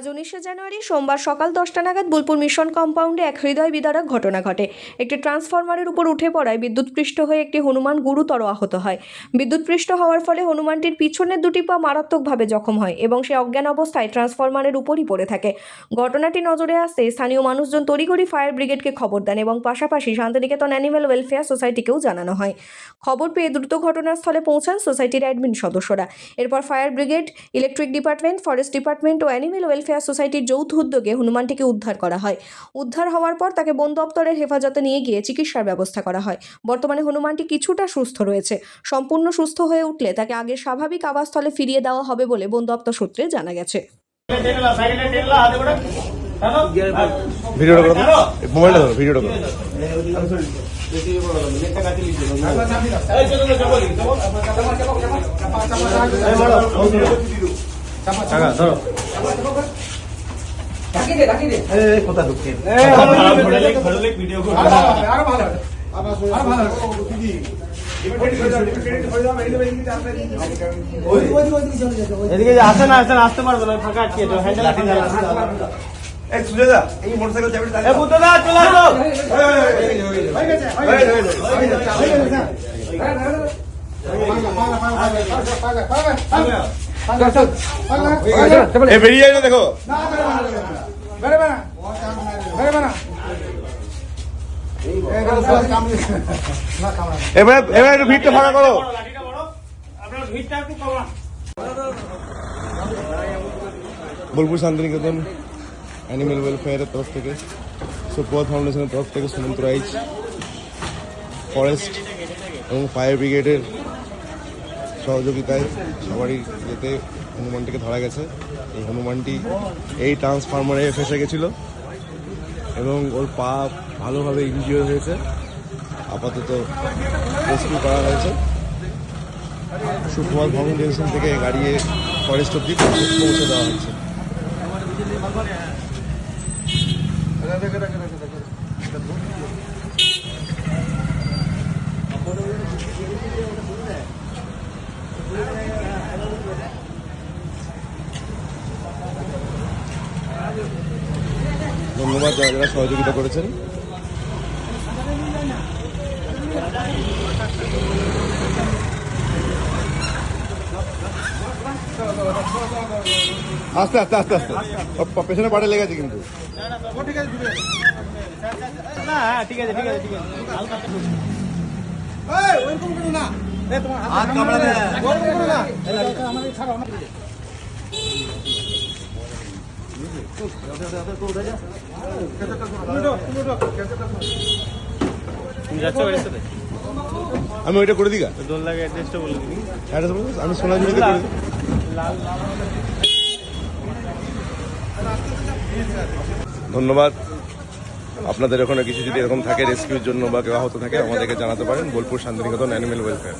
আজ উনিশে জানুয়ারি সোমবার সকাল দশটা নাগাদ বোলপুর মিশন কম্পাউন্ডে এক হৃদয় বিদারক ঘটনা ঘটে। একটি ট্রান্সফরমারের উপর উঠে পড়ায় বিদ্যুৎপৃষ্ট হয়ে একটি হনুমান গুরুতর আহত হয়। বিদ্যুৎপৃষ্ট হওয়ার ফলে হনুমানটির পিছনের দুটি পা মারাত্মকভাবে জখম হয় এবং সে অজ্ঞান অবস্থায় ট্রান্সফরমারের উপরই পড়ে থাকে। ঘটনাটি নজরে আসতে স্থানীয় মানুষজন তড়িঘড়ি ফায়ার ব্রিগেডকে খবর দেন এবং পাশাপাশি শান্তিনিকেতন অ্যানিম্যাল ওয়েলফেয়ার সোসাইটিকেও জানানো হয়। খবর পেয়ে দ্রুত ঘটনাস্থলে পৌঁছান সোসাইটির অ্যাডমিন সদস্যরা। এরপর fire brigade, electric department, forest department ও অ্যানিমেল ওয়েলফেয়ার সোসাইটির যৌথ উদ্যোগে হনুমানটিকে উদ্ধার করা হয়। উদ্ধার হওয়ার পর তাকে বন দপ্তরের হেফাজতে নিয়ে গিয়ে চিকিৎসার ব্যবস্থা করা হয়। বর্তমানে হনুমানটি কিছুটা সুস্থ রয়েছে। সম্পূর্ণ সুস্থ হয়ে উঠলে তাকে আগের স্বাভাবিক আবাসস্থলে ফিরিয়ে দেওয়া হবে বলে বন দপ্তর সূত্রে জানা গেছে। ভিডিওটা করো। মোবাইলটা ধরো ভিডিওটা করো। ধরো। এদিকে আসে না আসে না আসতে পারবে না ফাঁকা আটকে হ্যান্ডেল এই সুজয়দা এই মোটরসাইকেল এ চলে আসো। বেরিয়ে একটু ভিড়টা ফাঁকা করো। বোলপুর শান্তিনিকেতন অ্যানিমেল ওয়েলফেয়ারের তরফ থেকে, সুপ্রভাত ফাউন্ডেশনের তরফ থেকে সুমন্ত রাইজ, ফরেস্ট এবং ফায়ার ব্রিগেডের সহযোগিতায় সবারই যেতে হনুমানটিকে ধরা গেছে এই হনুমানটি এই ট্রান্সফরমারে ফেসে গেছিল এবং ওর পা ভালোভাবে ইনজিওর হয়েছে আপাতত রেস্কিউ করা হয়েছে সুপ্রভাত ফাউন্ডেশন থেকে গাড়িয়ে ফরেস্ট অব্দি পৌঁছে দেওয়া হচ্ছে ধন্যবাদ যারা যারা সহযোগিতা করেছেন আস্তে আস্তে আস্তে আস্তে পেছনে পাটে লেগেছে কিন্তু না আমি ওইটা করে দিই গা দোল লাগে অ্যাড্রেসটা বলে দিবি। অ্যাড্রেস বলুন আমি সোনাঝুরিতে করে দিই ধন্যবাদ। আপনাদের ওখানে কিছু যদি এরকম থাকে রেস্কিউর জন্য বা কেউ আহত থাকে আমাদেরকে জানাতে পারেন। Bolpur Santiniketan animal welfare